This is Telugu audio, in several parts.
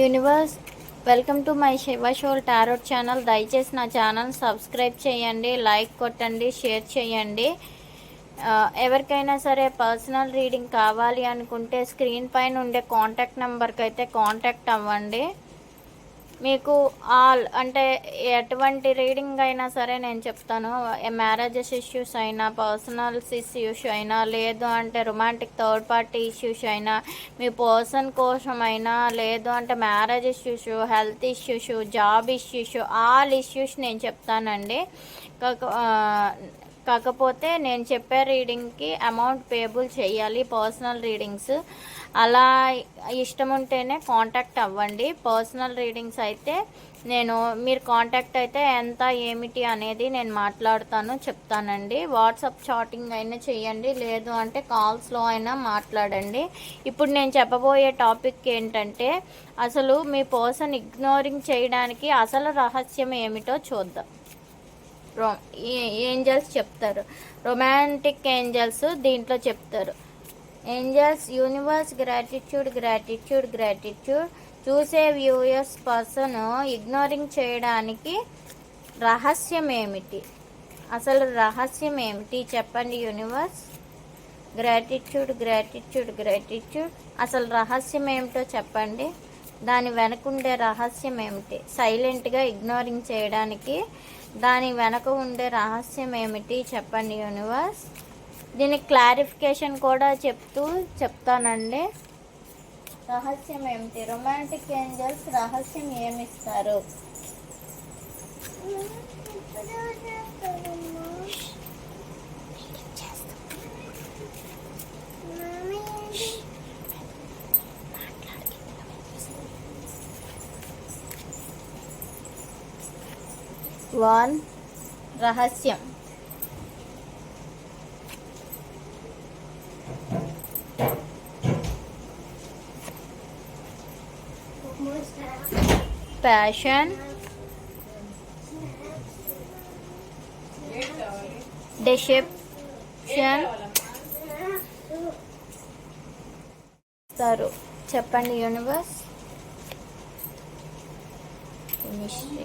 Universe welcome to my Shiva soul tarot channel. దయచేసి నా ఛానల్ సబ్స్క్రైబ్ చేయండి లైక్ కొట్టండి షేర్ చేయండి. ఎవరికైనా సరే పర్సనల్ రీడింగ్ కావాలి అనుకుంటే స్క్రీన్ పైన ఉండే కాంటాక్ట్ నెంబర్కి అయితే కాంటాక్ట్ అవ్వండి. మీకు ఆల్ అంటే ఎటువంటి రీడింగ్ అయినా సరే నేను చెప్తాను. మ్యారేజెస్ ఇష్యూస్ అయినా పర్సనల్స్ ఇష్యూస్ అయినా లేదు అంటే రొమాంటిక్ థర్డ్ పార్టీ ఇష్యూస్ అయినా మీ పర్సన్ కోసం అయినా లేదు అంటే marriage issues health issues job issues all issues నేను చెప్తానండి. కాకపోతే నేను చెప్పే రీడింగ్కి అమౌంట్ పేబుల్ చేయాలి పర్సనల్ రీడింగ్స్. అలా ఇష్టం ఉంటేనే కాంటాక్ట్ అవ్వండి. పర్సనల్ రీడింగ్స్ అయితే నేను మీరు కాంటాక్ట్ అయితే ఎంత ఏమిటి అనేది నేను మాట్లాడతాను చెప్తానండి. వాట్సాప్ చాటింగ్ అయినా చేయండి లేదు అంటే కాల్స్లో అయినా మాట్లాడండి. ఇప్పుడు నేను చెప్పబోయే టాపిక్ ఏంటంటే అసలు మీ పర్సన్ ఇగ్నోరింగ్ చేయడానికి అసలు రహస్యం ఏమిటో చూద్దాం. ఏంజల్స్ చెప్తారు. రొమాంటిక్ ఏంజల్స్ దీంట్లో చెప్తారు. Angels universe gratitude gratitude gratitude. చూసే వ్యూయర్స్ పర్సన్ ఇగ్నోరింగ్ చేయడానికి రహస్యం ఏమిటి అసలు రహస్యం ఏమిటి చెప్పండి యూనివర్స్? Gratitude gratitude gratitude. అసలు రహస్యం ఏమిటో చెప్పండి. దాని వెనకుండే రహస్యం ఏమిటి సైలెంట్గా ఇగ్నోరింగ్ చేయడానికి దాని వెనక ఉండే రహస్యం ఏమిటి చెప్పండి యూనివర్స్? దీనికి క్లారిఫికేషన్ కూడా చెప్తూ చెప్తానండి. రహస్యం ఏమిటి? రొమాంటిక్ ఏంజల్స్ రహస్యం ఏమిస్తారు? వన్ రహస్యం. ప్యాషన్. డెసెప్షన్. ఇస్తారు చెప్పండి యూనివర్స్. మిస్టరీ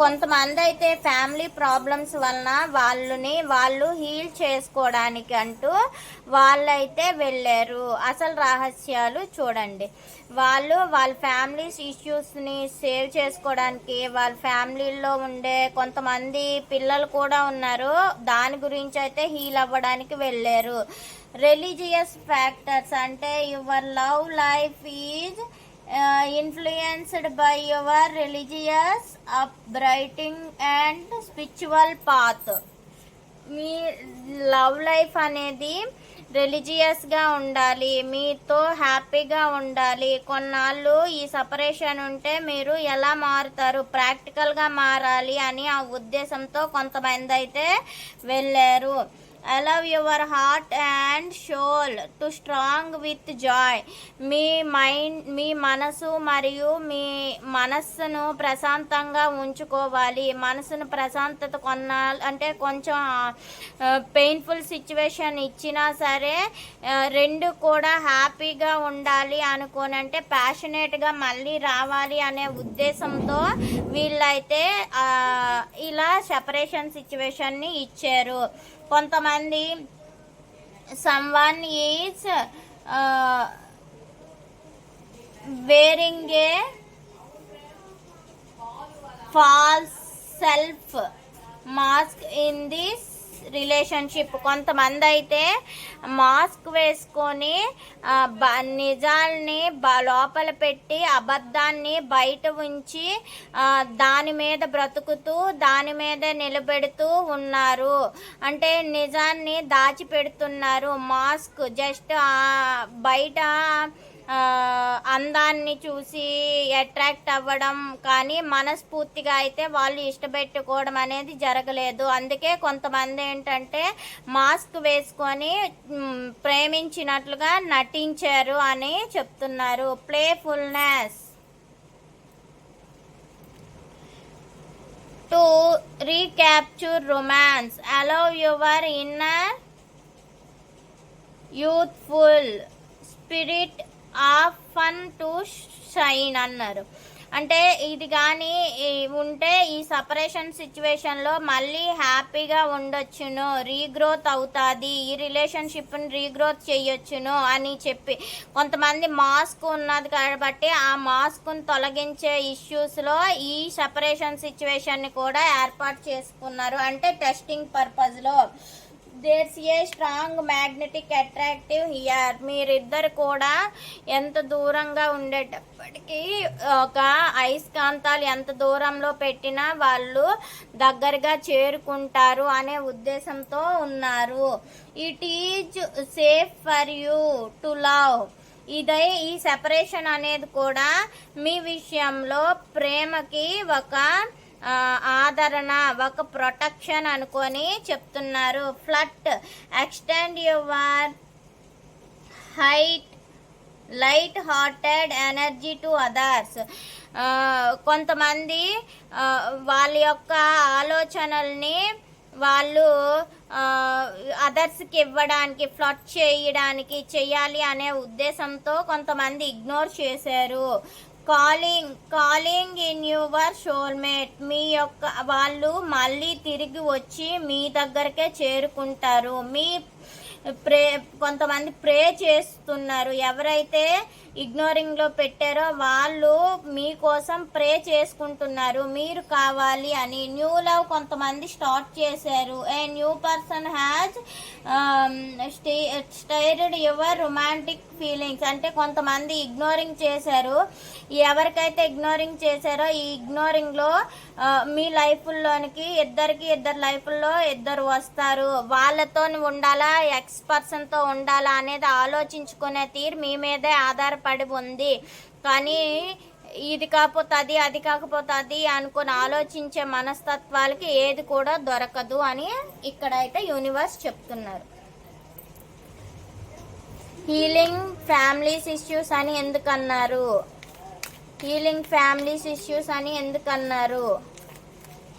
కొంతమంది అయితే ఫ్యామిలీ ప్రాబ్లమ్స్ వలన వాళ్ళని వాళ్ళు హీల్ చేసుకోవడానికి అంటూ వాళ్ళైతే వెళ్ళారు. అసలు రహస్యాలు చూడండి. వాళ్ళు వాళ్ళ ఫ్యామిలీస్ ఇష్యూస్ని సేవ్ చేసుకోవడానికి వాళ్ళ ఫ్యామిలీలో ఉండే కొంతమంది పిల్లలు కూడా ఉన్నారు. దాని గురించి అయితే హీల్ అవ్వడానికి వెళ్ళారు. రిలీజియస్ ఫ్యాక్టర్స్ అంటే your love life is influenced by your religious upbringing and spiritual path me love life అనేది రిలీజియస్గా ఉండాలి మీతో హ్యాపీగా ఉండాలి. కొన్నాళ్ళు ఈ సపరేషన్ ఉంటే మీరు ఎలా మారుతారు? ప్రాక్టికల్గా మారాలి అని ఆ ఉద్దేశంతో కొంతమంది అయితే వెళ్ళారు. Allow your heart and soul to strong with joy me mind మీ మనసు మరియు మీ మనస్సును ప్రశాంతంగా ఉంచుకోవాలి. మనసును ప్రశాంతత కొన్నాళ్ళు అంటే కొంచెం పెయిన్ఫుల్ సిచ్యువేషన్ ఇచ్చినా సరే రెండు కూడా హ్యాపీగా ఉండాలి అనుకోని అంటే ప్యాషనేట్గా మళ్ళీ రావాలి అనే ఉద్దేశంతో వీళ్ళైతే ఇలా సెపరేషన్ సిచ్యువేషన్ని ఇచ్చారు. కొంతమంది somebody someone is uh, wearing a false self mask in this relationship కొంతమంది అయితే మాస్క్ వేసుకొని బ- నిజాల్ని లోపల పెట్టి అబద్ధాన్ని బయట ఉంచి దాని మీద బ్రతుకుతూ దాని మీద నిలబెడుతూ ఉన్నారు. అంటే నిజాన్ని దాచిపెడుతున్నారు. మాస్క్ జస్ట్ బయట అందాన్ని చూసి అట్రాక్ట్ అవ్వడం కానీ మనస్ఫూర్తిగా అయితే వాళ్ళు ఇష్టపెట్టుకోవడం అనేది జరగలేదు. అందుకే కొంతమంది ఏంటంటే మాస్క్ వేసుకొని ప్రేమించినట్లుగా నటించారు అని చెప్తున్నారు. Playfulness to recapture romance allow your inner youthful spirit of fun to shine అన్నారు. అంటే ఇది కానీ ఉంటే ఈ సపరేషన్ సిచ్యువేషన్లో మళ్ళీ హ్యాపీగా ఉండొచ్చును రీగ్రోత్ అవుతుంది ఈ రిలేషన్షిప్ని రీగ్రోత్ చేయొచ్చును అని చెప్పి. కొంతమంది మాస్క్ ఉన్నది కాబట్టి ఆ మాస్క్ను తొలగించే ఇష్యూస్లో ఈ సపరేషన్ సిచ్యువేషన్ని కూడా ఏర్పాటు చేసుకున్నారు. అంటే టెస్టింగ్ పర్పస్లో there's a strong magnetic attractive here మీరిద్దరు కూడా ఎంత దూరంగా ఉండేటప్పటికీ ఒక అయస్కాంతాలు ఎంత దూరంలో పెట్టినా వాళ్ళు దగ్గరగా చేరుకుంటారు అనే ఉద్దేశంతో ఉన్నారు. It is safe for you to love ఇదే ఈ సెపరేషన్ అనేది కూడా మీ విషయంలో ప్రేమకి ఒక ఆదరణ ఒక ప్రొటెక్షన్ అనుకొని చెప్తున్నారు. Flirt extend your height light hearted energy to others కొంతమంది వాళ్ళ యొక్క ఆలోచనల్ని వాళ్ళు అదర్స్కి ఇవ్వడానికి ఫ్లట్ చేయడానికి చేయాలి అనే ఉద్దేశంతో కొంతమంది ఇగ్నోర్ చేశారు. Calling calling in your soulmate మీ యొక్క వాళ్ళు మళ్ళీ తిరిగి వచ్చి మీ దగ్గరకే చేరుకుంటారు. మీ ప్రే కొంతమంది ప్రే చేస్తున్నారు. ఎవరైతే ఇగ్నోరింగ్లో పెట్టారో వాళ్ళు మీకోసం ప్రే చేసుకుంటున్నారు. మీరు కావాలి అని న్యూ లవ్ కొంతమంది స్టార్ట్ చేశారు. A new person has stirred your romantic feelings అంటే కొంతమంది ఇగ్నోరింగ్ చేశారు. ఎవరికైతే ఇగ్నోరింగ్ చేశారో ఈ ఇగ్నోరింగ్లో మీ లైఫ్లోనికి ఇద్దరికి ఇద్దరు లైఫ్లో ఇద్దరు వస్తారు. వాళ్ళతో ఉండాలా? ఎక్స్ పర్సన్తో ఉండాలా అనేది ఆలోచించుకునే తీరు మీ మీదే ఆధారపడి ఉంది. కానీ ఇది కాకపోతే అది అది కాకపోతే అది అనుకుని ఆలోచించే మనస్తత్వాలకి ఏది కూడా దొరకదు అని ఇక్కడైతే యూనివర్స్ చెప్తున్నారు. హీలింగ్ ఫ్యామిలీస్ ఇష్యూస్ అని ఎందుకన్నారు? హీలింగ్ ఫ్యామిలీస్ ఇష్యూస్ అని ఎందుకన్నారు?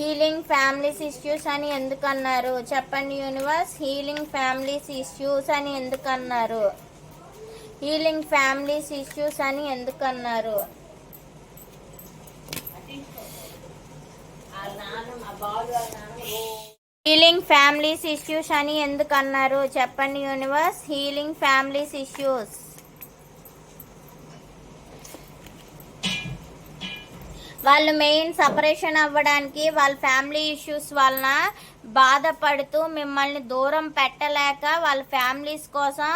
హీలింగ్ ఫ్యామిలీస్ ఇష్యూస్ అని ఎందుకన్నారు? చెప్పండి యూనివర్స్. హీలింగ్ ఫ్యామిలీస్ ఇష్యూస్ అని ఎందుకన్నారు? హీలింగ్ ఫ్యామిలీస్ ఇష్యూస్ అని ఎందుకన్నారు? హీలింగ్ ఫ్యామిలీస్ ఇష్యూస్ అని ఎందుకన్నారు? చెప్పండి యూనివర్స్. Healing families issues. వాళ్ళు మెయిన్ సపరేషన్ అవ్వడానికి వాళ్ళ ఫ్యామిలీ ఇష్యూస్ వలన బాధపడుతూ మిమ్మల్ని దూరం పెట్టలేక వాళ్ళ ఫ్యామిలీస్ కోసం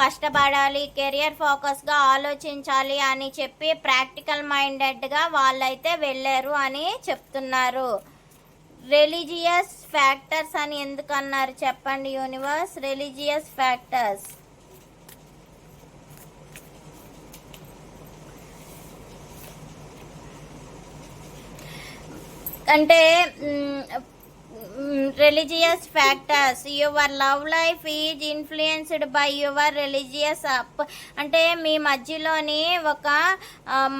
కష్టపడాలి కెరియర్ ఫోకస్గా ఆలోచించాలి అని చెప్పి ప్రాక్టికల్ మైండెడ్గా వాళ్ళైతే వెళ్ళారు అని చెప్తున్నారు. రిలీజియస్ ఫ్యాక్టర్స్ అని ఎందుకన్నారు చెప్పండి యూనివర్స్ రిలీజియస్ ఫ్యాక్టర్స్ అంటే religious factors your love life is influenced by your religious up అంటే మీ మధ్యలోని ఒక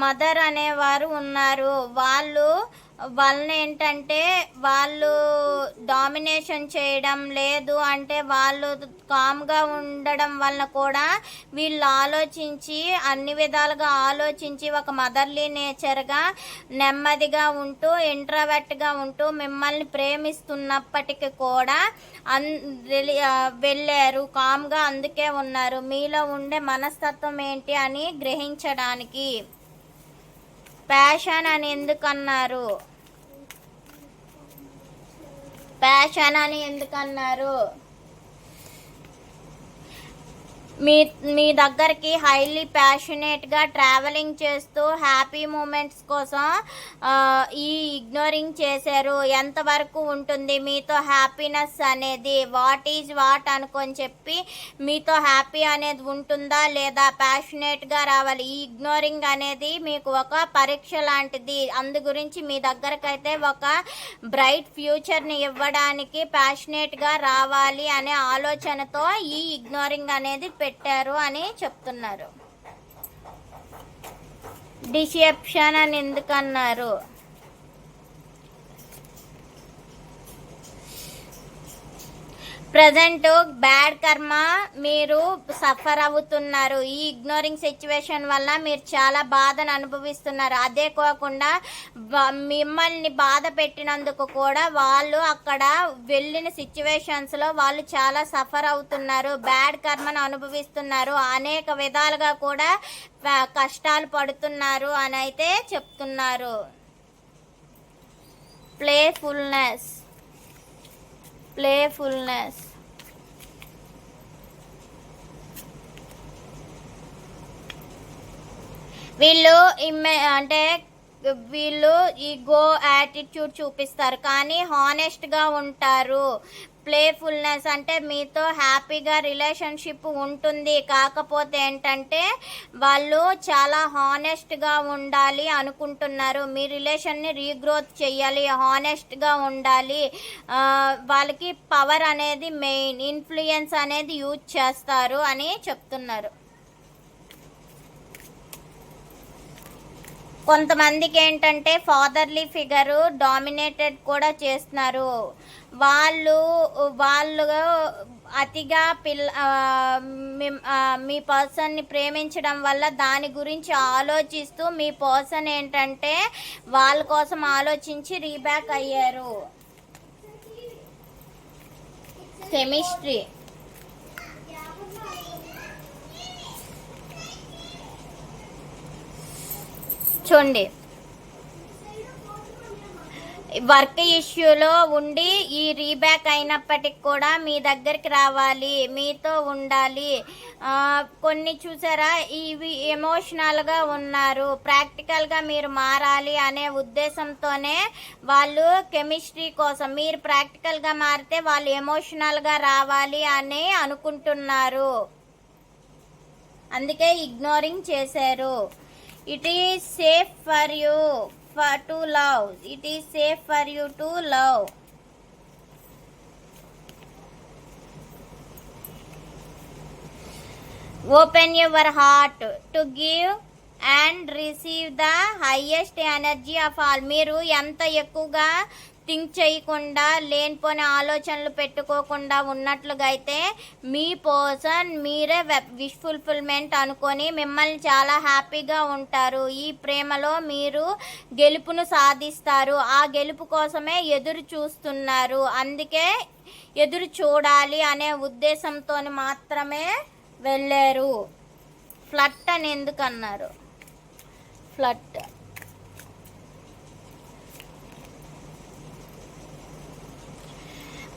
మదర్ అనేవారు ఉన్నారు. వాళ్ళు వాళ్ళని ఏంటంటే వాళ్ళు డామినేషన్ చేయడం లేదు అంటే వాళ్ళు కామ్గా ఉండడం వలన కూడా వీళ్ళు ఆలోచించి అన్ని విధాలుగా ఆలోచించి ఒక మదర్లీ నేచర్గా నెమ్మదిగా ఉంటూ ఇంట్రావెట్గా ఉంటూ మిమ్మల్ని ప్రేమిస్తున్నప్పటికీ కూడా అన్ వెళ్ళారు కామ్గా అందుకే ఉన్నారు. మీలో ఉండే మనస్తత్వం ఏంటి అని గ్రహించడానికి. ప్యాషన్ అని ఎందుకన్నారు? ప్యాషన్ అని ఎందుకు అన్నారు మీ మీ దగ్గరికి హైలీ ప్యాషనేట్గా ట్రావెలింగ్ చేస్తూ హ్యాపీ మూమెంట్స్ కోసం ఈ ఇగ్నోరింగ్ చేశారు. ఎంతవరకు ఉంటుంది మీతో హ్యాపీనెస్ అనేది? వాట్ ఈజ్ వాట్ అనుకొని చెప్పి మీతో హ్యాపీ అనేది ఉంటుందా లేదా? ప్యాషనేట్గా రావాలి. ఈ ఇగ్నోరింగ్ అనేది మీకు ఒక పరీక్ష లాంటిది. అందు గురించి మీ దగ్గరకైతే ఒక బ్రైట్ ఫ్యూచర్ని ఇవ్వడానికి ప్యాషనేట్గా రావాలి అనే ఆలోచనతో ఈ ఇగ్నోరింగ్ అనేది పెట్టారు అని చెప్తున్నారు. డిసెప్షన్ అని ఎందుకన్నారు? ప్రజెంట్ బ్యాడ్ కర్మ మీరు సఫర్ అవుతున్నారు. ఈ ఇగ్నోరింగ్ సిచ్యువేషన్ వల్ల మీరు చాలా బాధను అనుభవిస్తున్నారు. అదే కాకుండా బ- మిమ్మల్ని బాధ పెట్టినందుకు కూడా వాళ్ళు అక్కడ వెళ్ళిన సిచ్యువేషన్స్లో వాళ్ళు చాలా సఫర్ అవుతున్నారు. బ్యాడ్ కర్మను అనుభవిస్తున్నారు. అనేక విధాలుగా కూడా కష్టాలు పడుతున్నారు అని అయితే చెప్తున్నారు. ప్లేఫుల్నెస్ ప్లేఫుల్నెస్ వీళ్ళు ఇమ్మె అంటే వీళ్ళు ఈ గో యాటిట్యూడ్ చూపిస్తారు కానీ హానెస్ట్గా ఉంటారు. ప్లేఫుల్నెస్ అంటే మీతో హ్యాపీగా రిలేషన్షిప్ ఉంటుంది. కాకపోతే ఏంటంటే వాళ్ళు చాలా హానెస్ట్గా ఉండాలి అనుకుంటున్నారు. మీ రిలేషన్ని రీగ్రోత్ చేయాలి హానెస్ట్గా ఉండాలి. వాళ్ళకి పవర్ అనేది మెయిన్ ఇన్ఫ్లుయెన్స్ అనేది యూజ్ చేస్తారు అని చెప్తున్నారు. కొంతమందికి ఏంటంటే ఫాదర్లీ ఫిగరు డామినేటెడ్ కూడా చేస్తున్నారు. వాళ్ళు వాళ్ళు అతిగా పిల్ల మీ పర్సన్ని ప్రేమించడం వల్ల దాని గురించి ఆలోచిస్తూ మీ పర్సన్ ఏంటంటే వాళ్ళ కోసం ఆలోచించి రీబ్యాక్ అయ్యారు. కెమిస్ట్రీ. చూడండి వర్క్ ఇష్యూలో ఉండి ఈ రీబ్యాక్ అయినప్పటికి కూడా మీ దగ్గరికి రావాలి మీతో ఉండాలి. కొన్ని చూసారా? ఇవి ఎమోషనల్గా ఉన్నారు. ప్రాక్టికల్గా మీరు మారాలి అనే ఉద్దేశంతోనే వాళ్ళు కెమిస్ట్రీ కోసం మీరు ప్రాక్టికల్గా మారితే వాళ్ళు ఎమోషనల్గా రావాలి అని అనుకుంటున్నారు. అందుకే ఇగ్నోరింగ్ చేశారు. It is safe for you for to love it is safe for you to love open your heart to give and receive the highest energy of all మీరు ఎంత ఎక్కువగా థింక్ చేయకుండా లేనిపోని ఆలోచనలు పెట్టుకోకుండా ఉన్నట్లుగా అయితే మీ పర్సన్ మీరే విష్ ఫుల్ఫిల్మెంట్ అనుకొని మిమ్మల్ని చాలా హ్యాపీగా ఉంటారు. ఈ ప్రేమలో మీరు గెలుపును సాధిస్తారు. ఆ గెలుపు కోసమే ఎదురు చూస్తున్నారు. అందుకే ఎదురు చూడాలి అనే ఉద్దేశంతో మాత్రమే వెళ్ళారు. ఫ్లట్ అని ఎందుకన్నారు? ఫ్లట్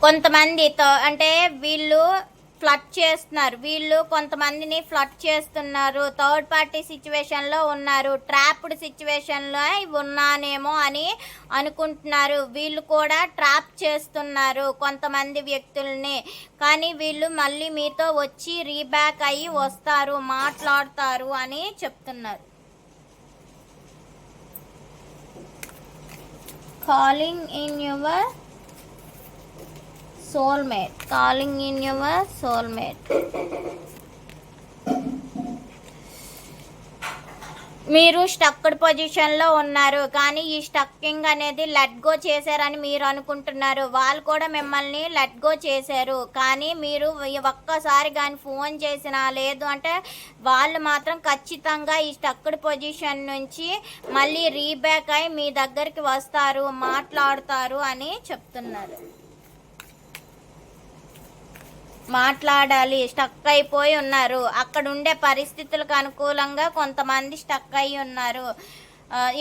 కొంతమందితో అంటే వీళ్ళు ఫ్లట్ చేస్తున్నారు. వీళ్ళు కొంతమందిని ఫ్లట్ చేస్తున్నారు. థర్డ్ పార్టీ సిచ్యువేషన్లో ఉన్నారు. ట్రాప్డ్ సిచ్యువేషన్లో ఉన్నానేమో అని అనుకుంటున్నారు. వీళ్ళు కూడా ట్రాప్ చేస్తున్నారు కొంతమంది వ్యక్తుల్ని. కానీ వీళ్ళు మళ్ళీ మీతో వచ్చి రీబ్యాక్ అయ్యి వస్తారు మాట్లాడతారు అని చెప్తున్నారు. Calling in your soulmate. Calling in your soulmate. మీరు స్టక్డ్ పొజిషన్లో ఉన్నారు కానీ ఈ స్టక్కింగ్ అనేది లెట్ గో చేశారని మీరు అనుకుంటున్నారు. వాళ్ళు కూడా మిమ్మల్ని లెట్ గో చేశారు కానీ మీరు ఒక్కసారి కానీ ఫోన్ చేసినా లేదు అంటే వాళ్ళు మాత్రం ఖచ్చితంగా ఈ స్టక్డ్ పొజిషన్ నుంచి మళ్ళీ రీబ్యాక్ అయి మీ దగ్గరికి వస్తారు మాట్లాడతారు అని చెప్తున్నారు. మాట్లాడాలి స్టక్ అయిపోయి ఉన్నారు. అక్కడ ఉండే పరిస్థితులకు అనుకూలంగా కొంతమంది స్టక్ అయి ఉన్నారు.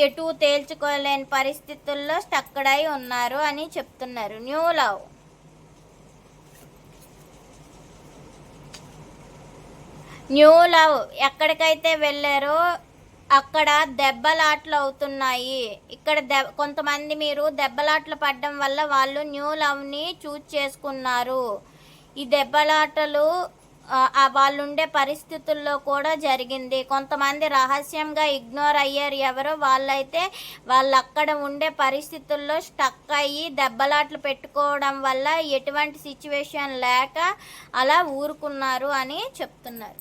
ఎటు తేల్చుకోలేని పరిస్థితుల్లో స్టక్డ్ అయి ఉన్నారు అని చెప్తున్నారు. New love. New love. ఎక్కడికైతే వెళ్ళారో అక్కడ దెబ్బలాట్లు అవుతున్నాయి. ఇక్కడ దె కొంతమంది మీరు దెబ్బలాట్లు పడడం వల్ల వాళ్ళు న్యూ లవ్ని చూజ్ చేసుకున్నారు. ఈ దెబ్బలాటలు వాళ్ళుండే వాళ్ళు ఉండే పరిస్థితుల్లో కూడా జరిగింది. కొంతమంది రహస్యంగా ఇగ్నోర్ అయ్యారు. ఎవరో వాళ్ళైతే వాళ్ళు అక్కడ ఉండే పరిస్థితుల్లో స్టక్ అయ్యి దెబ్బలాట్లు పెట్టుకోవడం వల్ల ఎటువంటి సిచ్యువేషన్ లేక అలా ఊరుకున్నారు అని చెప్తున్నారు.